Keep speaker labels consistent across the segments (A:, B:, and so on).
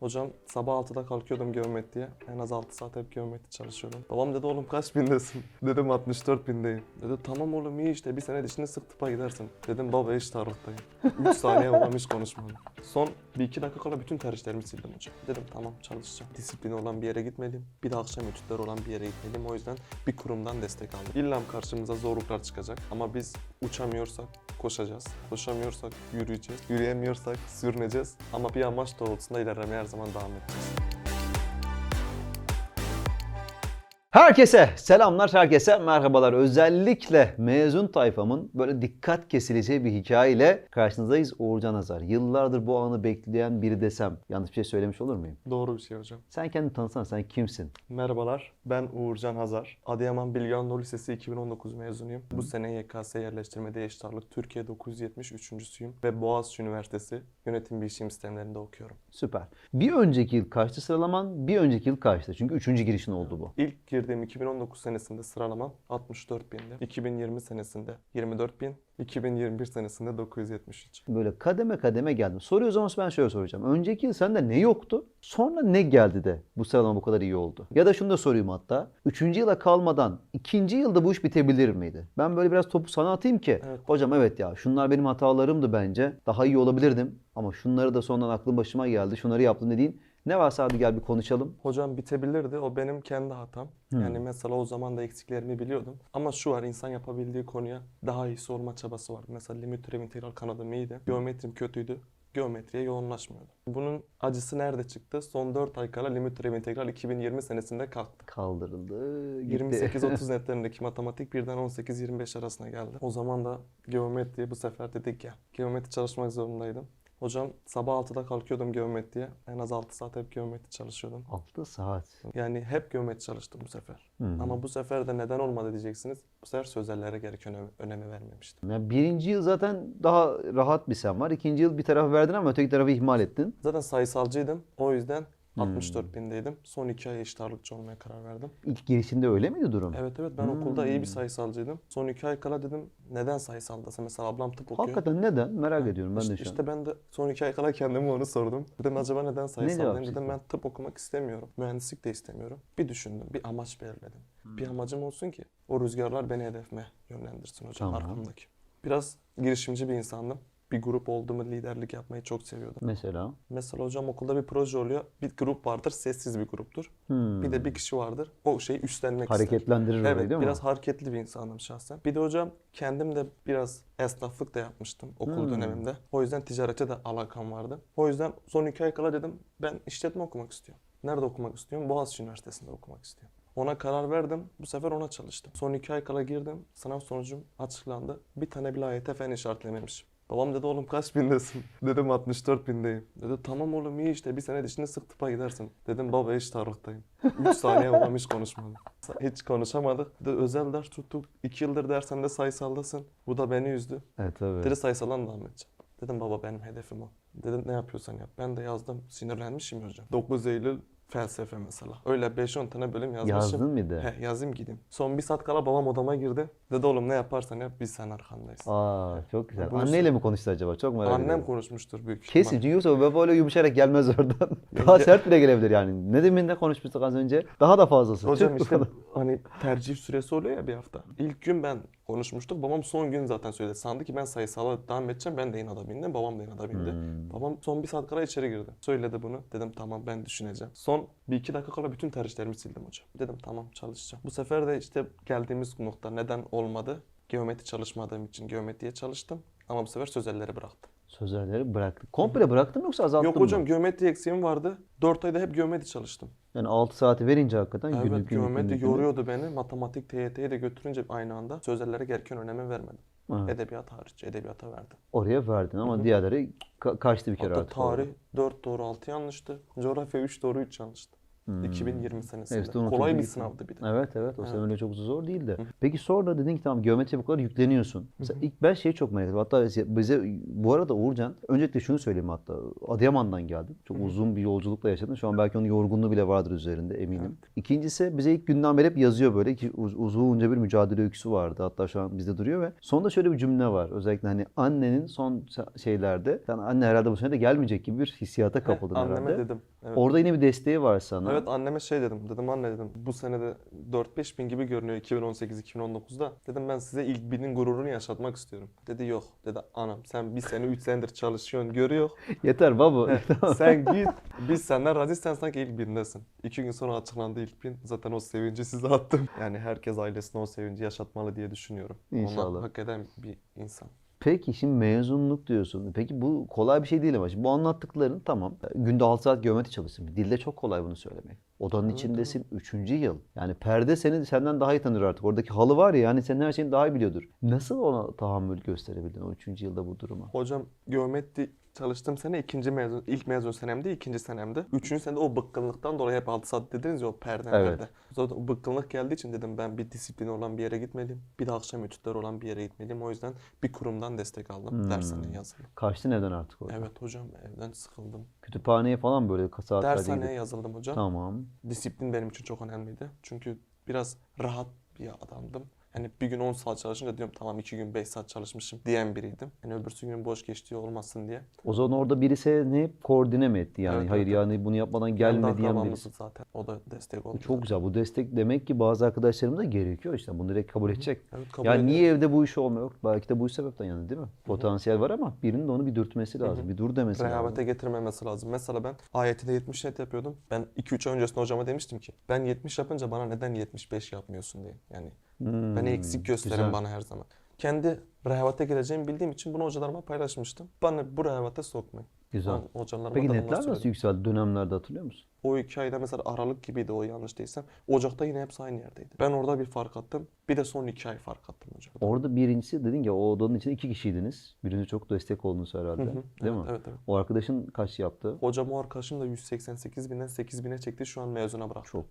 A: Hocam sabah 6'da kalkıyordum geometriye. En az 6 saat hep geometri çalışıyordum. Babam dedi oğlum kaç bindesin? Dedim 64 bindeyim. Dedi tamam oğlum iyi işte bir sene dişini sık tıpa gidersin. Dedim baba eş tarottayım. 3 saniye babam hiç konuşmadı. Son bir iki dakika kala bütün tercihlerimi sildim hocam. Dedim tamam çalışacağım. Disiplini olan bir yere gitmeliyim. Bir de akşam etütleri olan bir yere gitmeliyim. O yüzden bir kurumdan destek aldım. İlla karşımıza zorluklar çıkacak ama biz uçamıyorsak koşacağız. Koşamıyorsak yürüyeceğiz. Yürüyemiyorsak sürüneceğiz. Ama bir amaç doğrultusunda ilerlemeye her zaman devam edeceğiz.
B: Herkese selamlar, herkese merhabalar. Özellikle mezun tayfamın böyle dikkat kesileceği bir hikayeyle karşınızdayız. Uğurcan Hazar. Yıllardır bu anı bekleyen biri desem yanlış bir şey söylemiş olur muyum?
A: Doğru bir şey hocam.
B: Sen kendini tanıtsana, sen kimsin?
A: Merhabalar, ben Uğurcan Hazar. Adıyaman Bilgi Anadolu Lisesi 2019 mezunuyum. Bu sene YKS yerleştirmede eşit ağırlık Türkiye 973.süyüm ve Boğaziçi Üniversitesi Yönetim Bilişim Sistemlerinde okuyorum.
B: Süper. Bir önceki yıl kaçtı sıralaman, bir önceki yıl kaçtı? Çünkü üçüncü girişin oldu bu.
A: İlk girdiğim 2019 senesinde sıralamam 64 bindi. 2020 senesinde 24 bin. 2021 senesinde 973.
B: Böyle kademe kademe geldim. Soruyor zaman ben şöyle soracağım. Önceki yıl sende ne yoktu? Sonra ne geldi de bu sıralama bu kadar iyi oldu? Ya da şunu da sorayım hatta. Üçüncü yıla kalmadan ikinci yılda bu iş bitebilir miydi? Ben böyle biraz topu sana atayım ki.
A: Evet.
B: Hocam evet ya şunlar benim hatalarımdı bence. Daha iyi olabilirdim. Ama şunları da sonradan aklım başıma geldi. Şunları yaptım dediğin. Ne varsa hadi gel bir konuşalım.
A: Hocam bitebilirdi. O benim kendi hatam. Yani mesela o zaman da eksiklerimi biliyordum. Ama şu var insan yapabildiği konuya daha iyisi olma çabası var. Mesela limit türev integral kanadım iyiydi. Geometrim kötüydü. Geometriye yoğunlaşmıyordu. Bunun acısı nerede çıktı? Son 4 ay kala limit türev integral 2020 senesinde kalktı.
B: Kaldırıldı. gitti.
A: 28-30 netlerindeki matematik birden 18-25 arasına geldi. O zaman da geometriye bu sefer dedik ya. Geometri çalışmak zorundaydım. Hocam sabah 6'da kalkıyordum geometriye. En az 6 saat hep geometri çalışıyordum.
B: 6 saat.
A: Yani hep geometri çalıştım bu sefer.
B: Hmm.
A: Ama bu sefer de neden olmadı diyeceksiniz. Bu sefer sözellere gereken önem- önemi vermemiştim.
B: Ya birinci yıl zaten daha rahat bir sen var. İkinci yıl bir tarafı verdin ama öteki tarafı ihmal ettin.
A: Zaten sayısalcıydım. O yüzden. 64 bindeydim. Son 2 ay eşit ağırlıkçı olmaya karar verdim.
B: İlk girişinde öyle miydi durum?
A: Evet evet ben okulda iyi bir sayısalcıydım. Son 2 ay kala dedim neden sayısaldasın? Mesela ablam tıp okuyor.
B: Hakikaten neden? Merak ediyorum ben de
A: İşte,
B: şu an.
A: işte ben de son iki ay kala kendime onu sordum. Dedim acaba neden sayısaldayım?
B: cevap
A: Dedim ben tıp okumak istemiyorum. Mühendislik de istemiyorum. Bir düşündüm. Bir amaç belirledim. Bir amacım olsun ki o rüzgarlar beni hedefime yönlendirsin hocam
B: Tamam.
A: arkamdaki. Biraz girişimci bir insandım. Bir grup olduğumu liderlik yapmayı çok seviyordum.
B: Mesela.
A: Mesela hocam okulda bir proje oluyor. Bir grup vardır, sessiz bir gruptur.
B: Hmm.
A: Bir de bir kişi vardır. O şeyi üstlenmek ister.
B: Hareketlendirir
A: Evet,
B: değil mi?
A: biraz hareketli bir insanım şahsen. Bir de hocam kendim de biraz esnaflık da yapmıştım okul
B: Hmm.
A: dönemimde. O yüzden ticarete de alakam vardı. O yüzden son iki ay kala dedim ben işletme okumak istiyorum. Nerede okumak istiyorum? Boğaziçi Üniversitesi'nde okumak istiyorum. Ona karar verdim. Bu sefer ona çalıştım. Son iki ay kala girdim. Sınav sonucum açıklandı. Bir tane bile AYT fen işaretlememişim. Babam dedi oğlum kaç bindesin? Dedim 64 bindeyim. Dedi tamam oğlum iyi işte bir sene dişini sık tıpa gidersin. Dedim baba eş tarottayım. 3 saniye babam hiç konuşmadı. Hiç konuşamadık. Dedi, özel ders tuttuk. 2 yıldır dersende sayısaldasın. Bu da beni üzdü.
B: Evet tabii.
A: Dedi sayısaldan devam edeceğim. Dedim baba benim hedefim o. Dedim ne yapıyorsan yap. Ben de yazdım. Sinirlenmişim hocam. 9 Eylül felsefe mesela. Öyle 5-10 tane bölüm yazmışım.
B: Yazdın mıydı?
A: He, yazayım gideyim. Son bir saat kala babam odama girdi. Dedi oğlum ne yaparsan yap biz sen arkandayız.
B: Aa çok güzel.
A: Bu
B: Anneyle mi konuştu acaba? Çok merak
A: Annem
B: ediyorum.
A: konuşmuştur büyük ihtimal.
B: Kesin. Çünkü yoksa baba öyle yumuşarak gelmez oradan. Daha sert bile gelebilir yani. Ne demin ne konuşmuştuk az önce? Daha da fazlası.
A: Hocam işte hani tercih süresi oluyor ya bir hafta. İlk gün ben konuşmuştuk. Babam son gün zaten söyledi. Sandı ki ben sayısala devam edeceğim. Ben de inada bindim. Babam da inada bindi.
B: Hmm.
A: Babam son bir saat kala içeri girdi. Söyledi bunu. Dedim tamam ben düşüneceğim. Son bir iki dakika kala bütün tercihlerimi sildim hocam. Dedim tamam çalışacağım. Bu sefer de işte geldiğimiz nokta neden olmadı? Geometri çalışmadığım için geometriye çalıştım. Ama bu sefer sözelleri bıraktım.
B: Sözlerleri bıraktın. Komple bıraktın mı yoksa azalttın
A: Yok
B: mı?
A: hocam geometri eksiğim vardı. 4 ayda hep geometri çalıştım.
B: Yani 6 saati verince hakikaten
A: Evet
B: günlük günlük
A: geometri
B: günlük,
A: yoruyordu beni. Matematik, TYT'yi de götürünce aynı anda sözellere gereken önemi vermedim.
B: Evet.
A: Edebiyat hariç, edebiyata verdim.
B: Oraya verdin ama diğerleri ka- kaçtı bir kere
A: Hatta
B: artık.
A: tarih 4 doğru 6 yanlıştı. Coğrafya 3 doğru 3 yanlıştı.
B: Hmm.
A: 2020 senesinde.
B: Evet,
A: Kolay bir sınavdı bir de.
B: Evet evet o
A: Evet.
B: sene öyle çok zor değildi. Peki sonra dedin ki tamam geometri bu kadar yükleniyorsun. Mesela ilk ben şeyi çok merak ediyorum. Hatta bize bu arada Uğurcan öncelikle şunu söyleyeyim hatta Adıyaman'dan geldin. Çok uzun bir yolculukla yaşadın. Şu an belki onun yorgunluğu bile vardır üzerinde eminim. İkincisi bize ilk günden beri hep yazıyor böyle ki uz- uzunca bir mücadele öyküsü vardı. Hatta şu an bizde duruyor ve sonunda şöyle bir cümle var. Özellikle hani annenin son şeylerde sen anne herhalde bu sene de gelmeyecek gibi bir hissiyata kapıldın
A: Anneme
B: herhalde.
A: dedim. Evet.
B: Orada yine bir desteği var sana.
A: Evet anneme şey dedim. Dedim anne dedim bu senede 4-5 bin gibi görünüyor 2018-2019'da. Dedim ben size ilk binin gururunu yaşatmak istiyorum. Dedi yok. Dedi anam sen bir sene 3 senedir çalışıyorsun görüyor.
B: Yeter baba.
A: sen git. Biz senden razıyız sen sanki ilk bindesin. İki gün sonra açıklandı ilk bin. Zaten o sevinci size attım. Yani herkes ailesine o sevinci yaşatmalı diye düşünüyorum.
B: İnşallah.
A: Onlar hak eden bir insan.
B: Peki şimdi mezunluk diyorsun. Peki bu kolay bir şey değil ama şimdi bu anlattıkların tamam. Günde 6 saat geometri çalıştın. Dilde çok kolay bunu söylemek. Odanın
A: Evet,
B: içindesin 3. yıl. Yani perde seni senden daha iyi tanır artık. Oradaki halı var ya yani senin her şeyini daha iyi biliyordur. Nasıl ona tahammül gösterebildin o 3. yılda bu duruma?
A: Hocam geometri çalıştığım sene ikinci mezun, ilk mezun senemde, ikinci senemde. Üçüncü senede o bıkkınlıktan dolayı hep 6 saat dediniz ya o perdelerde.
B: Evet.
A: Zaten o bıkkınlık geldiği için dedim ben bir disiplini olan bir yere gitmeliyim. Bir de akşam etütleri olan bir yere gitmeliyim. O yüzden bir kurumdan destek aldım.
B: Hmm.
A: Dershaneye yazıldım.
B: Kaçtın evden artık orada.
A: Evet hocam evden sıkıldım.
B: Kütüphaneye falan böyle saatlerce
A: Dershaneye
B: gidip.
A: yazıldım hocam.
B: Tamam.
A: Disiplin benim için çok önemliydi. Çünkü biraz rahat bir adamdım. Yani bir gün 10 saat çalışınca diyorum tamam 2 gün 5 saat çalışmışım diyen biriydim. Yani öbürsü günün boş geçtiği olmasın diye.
B: O zaman orada biri seni koordine mi etti yani?
A: Evet,
B: Hayır
A: evet,
B: yani bunu yapmadan gelme diyen birisi.
A: zaten. O da destek oldu.
B: Bu çok güzel. Bu destek demek ki bazı arkadaşlarımıza gerekiyor işte. Bunu direkt kabul edecek.
A: Evet, kabul
B: Ya
A: ederim.
B: niye evde bu iş olmuyor? Belki de bu sebepten yani değil mi? Potansiyel var ama birinin de onu bir dürtmesi lazım. Bir dur demesi lazım.
A: Rehavete getirmemesi lazım. Mesela ben AYT'de 70 net yapıyordum. Ben 2-3 ay öncesinde hocama demiştim ki ben 70 yapınca bana neden 75 yapmıyorsun diye. Yani
B: Hmm,
A: beni eksik gösterin
B: güzel.
A: bana her zaman. Kendi rehavete gireceğimi bildiğim için bunu hocalarıma paylaşmıştım. Bana bu rehavete sokmayın.
B: Güzel.
A: Ben hocalarıma
B: Peki netler nasıl
A: söyledim.
B: yükseldi dönemlerde hatırlıyor musun?
A: O iki ayda mesela Aralık gibiydi o yanlış değilsem. Ocak'ta yine hepsi aynı yerdeydi. Ben orada bir fark attım. Bir de son iki ay fark attım hocam.
B: Orada birincisi dedin ki o odanın içinde iki kişiydiniz. Biriniz çok destek oldunuz herhalde.
A: Hı hı.
B: Değil
A: evet,
B: mi?
A: Evet evet.
B: O arkadaşın kaç yaptı?
A: Hocam o arkadaşım da 188 binden 8 bine çekti. Şu an mezuna bıraktı.
B: Çok.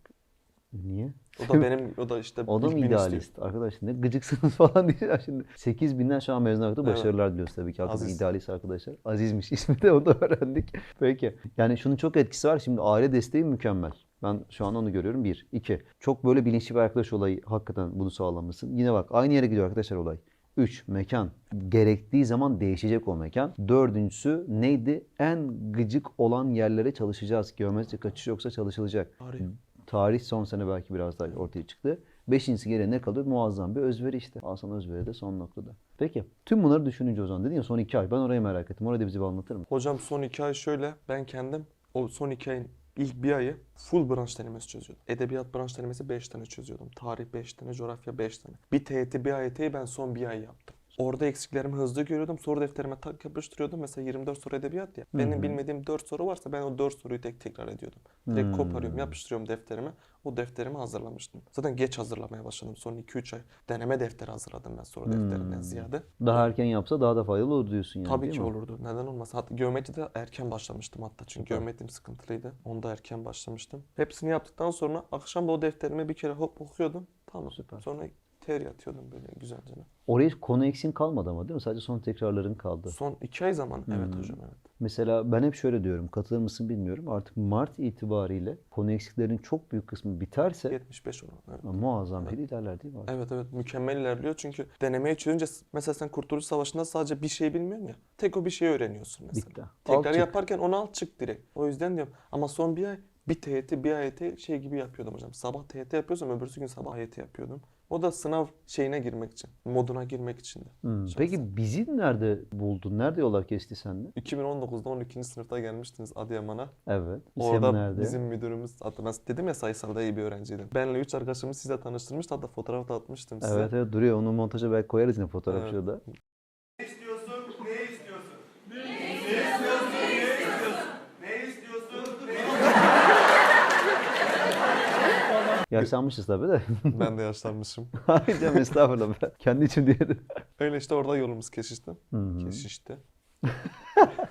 B: Niye?
A: O da benim, o da işte
B: O da mı
A: bin istiyor.
B: idealist? Arkadaş ne gıcıksınız falan diye. Şimdi 8 binden şu an mezun bıraktı.
A: Evet.
B: Başarılar diliyoruz tabii ki. Arkadaşlar
A: Aziz.
B: idealist arkadaşlar. Azizmiş ismi de onu da öğrendik. Peki. Yani şunun çok etkisi var. Şimdi aile desteği mükemmel. Ben şu an onu görüyorum. Bir. iki. Çok böyle bilinçli bir arkadaş olayı hakikaten bunu sağlamışsın. Yine bak aynı yere gidiyor arkadaşlar olay. 3. Mekan. Gerektiği zaman değişecek o mekan. Dördüncüsü neydi? En gıcık olan yerlere çalışacağız. Geometri kaçış yoksa çalışılacak.
A: Tarih.
B: Tarih son sene belki biraz daha ortaya çıktı. Beşincisi geriye ne kalıyor? Muazzam bir özveri işte. Hasan Özveri de son noktada. Peki. Tüm bunları düşününce o zaman dedin ya son iki ay. Ben orayı merak ettim. Orayı da bize bir anlatır mısın?
A: Hocam son iki ay şöyle ben kendim o son iki ayın ilk bir ayı full branş denemesi çözüyordum. Edebiyat branş denemesi 5 tane çözüyordum. Tarih 5 tane, coğrafya 5 tane. Bir TYT, bir AYT'yi ben son bir ay yaptım. Orada eksiklerimi hızlı görüyordum. Soru defterime tak yapıştırıyordum. Mesela 24 soru edebiyat ya. Benim bilmediğim 4 soru varsa ben o 4 soruyu tek tekrar ediyordum. Direkt
B: Hmm.
A: koparıyorum, yapıştırıyorum defterime. O defterimi hazırlamıştım. Zaten geç hazırlamaya başladım. Son 2-3 ay deneme defteri hazırladım ben soru defterinden
B: Hmm.
A: ziyade.
B: Daha erken yapsa daha da faydalı olur diyorsun yani
A: Tabii ki
B: mi?
A: olurdu. Neden olmaz? Hatta geometride erken başlamıştım hatta. Çünkü geometrim sıkıntılıydı. Onda erken başlamıştım. Hepsini yaptıktan sonra akşam da o defterime bir kere hop okuyordum. Tamam.
B: Süper.
A: Sonra ter yatıyordum böyle güzelce.
B: Oraya konu eksin kalmadı ama değil mi? Sadece son tekrarların kaldı.
A: Son iki ay zaman. Evet
B: Hmm.
A: hocam evet.
B: Mesela ben hep şöyle diyorum. Katılır mısın bilmiyorum. Artık Mart itibariyle konu eksiklerin çok büyük kısmı biterse
A: 75 oran. Evet.
B: muazzam bir ilerler değil mi? abi?
A: Evet evet mükemmel ilerliyor çünkü denemeyi çözünce mesela sen Kurtuluş Savaşı'nda sadece bir şey bilmiyorsun ya. Tek o bir şeyi öğreniyorsun mesela.
B: Bitti. Al
A: Tekrar
B: çık.
A: yaparken onu al çık direkt. O yüzden diyorum ama son bir ay bir TYT bir AYT şey gibi yapıyordum hocam. Sabah TYT yapıyorsam öbürsü gün sabah AYT yapıyordum. O da sınav şeyine girmek için, moduna girmek için de.
B: Hmm. Peki bizi nerede buldun? Nerede yollar kesti seninle?
A: 2019'da 12. sınıfta gelmiştiniz Adıyaman'a.
B: Evet.
A: Orada
B: İsem nerede?
A: bizim müdürümüz, ben dedim ya sayısalda iyi bir öğrenciydim. Benle üç arkadaşımız size tanıştırmıştı hatta fotoğraf da atmıştım size.
B: Evet evet duruyor. Onu montaja belki koyarız yine fotoğraf
A: Evet.
B: şurada.
C: Ne istiyorsun? Ne istiyorsun? Ne istiyorsun? Ne istiyorsun? Ne istiyorsun? Ne
B: Yaşlanmışız tabii de.
A: ben de yaşlanmışım.
B: Hayır canım estağfurullah. Kendi için diyelim.
A: Öyle işte orada yolumuz kesişti.
B: Hı hı.
A: Kesişti.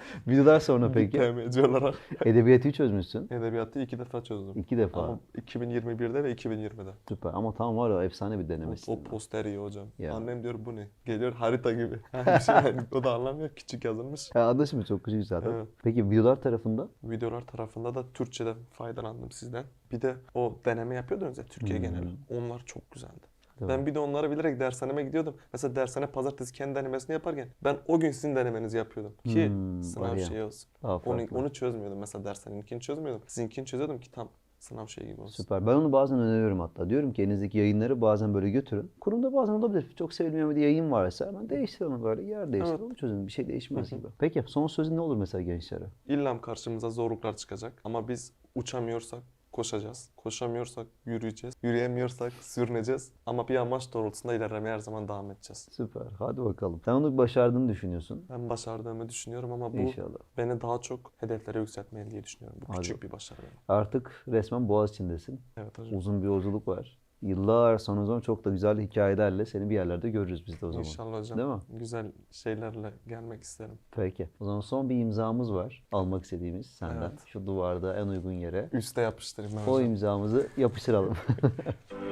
B: Videolar sonra peki.
A: TMC olarak.
B: Edebiyatı çözmüşsün.
A: Edebiyatı iki defa çözdüm.
B: İki defa.
A: Ama 2021'de ve 2020'de.
B: Süper. Ama tam var ya efsane bir
A: O,
B: denemesin.
A: o poster iyi hocam.
B: Ya.
A: Annem diyor bu ne? Geliyor harita gibi. Yani şey yani o da anlamıyor. Küçük yazılmış.
B: Ya şimdi çok küçük zaten.
A: Evet.
B: Peki videolar tarafında?
A: Videolar tarafında da Türkçe'de faydalandım sizden. Bir de o deneme yapıyordunuz ya Türkiye
B: Hmm.
A: geneli. Onlar çok güzeldi.
B: Değil
A: ben
B: mi?
A: bir de onları bilerek dershaneme gidiyordum. Mesela dershane pazartesi kendi denemesini yaparken ben o gün sizin denemenizi yapıyordum. Ki
B: Hmm, var
A: sınav
B: ya.
A: şeyi olsun.
B: Daha
A: Onu,
B: farklı.
A: onu çözmüyordum. Mesela dershaneninkini çözmüyordum. Sizinkini çözüyordum ki tam sınav şeyi gibi olsun.
B: Süper. Ben onu bazen öneriyorum hatta. Diyorum ki elinizdeki yayınları bazen böyle götürün. Kurumda bazen olabilir. Çok sevilmeyen bir yayın varsa hemen değiştir onu böyle. Yer değiştir.
A: Evet.
B: Onu çözün. Bir şey değişmez gibi. Peki son sözün ne olur mesela gençlere?
A: İlla karşımıza zorluklar çıkacak. Ama biz uçamıyorsak koşacağız. Koşamıyorsak yürüyeceğiz. Yürüyemiyorsak sürüneceğiz. Ama bir amaç doğrultusunda ilerlemeye her zaman devam edeceğiz.
B: Süper. Hadi bakalım. Sen onu başardığını düşünüyorsun.
A: Ben başardığımı düşünüyorum ama bu
B: İnşallah.
A: beni daha çok hedeflere yükseltmeli diye düşünüyorum. Bu
B: Hadi.
A: küçük bir başarı.
B: Artık resmen boğaz içindesin.
A: Evet hocam.
B: Uzun bir yolculuk var. Yıllar sonra o zaman çok da güzel hikayelerle seni bir yerlerde görürüz biz de o zaman.
A: İnşallah hocam.
B: Değil mi?
A: Güzel şeylerle gelmek isterim.
B: Peki. O zaman son bir imzamız var. Almak istediğimiz senden.
A: Evet.
B: Şu duvarda en uygun yere.
A: Üste yapıştırayım ben
B: O
A: hocam.
B: imzamızı yapıştıralım.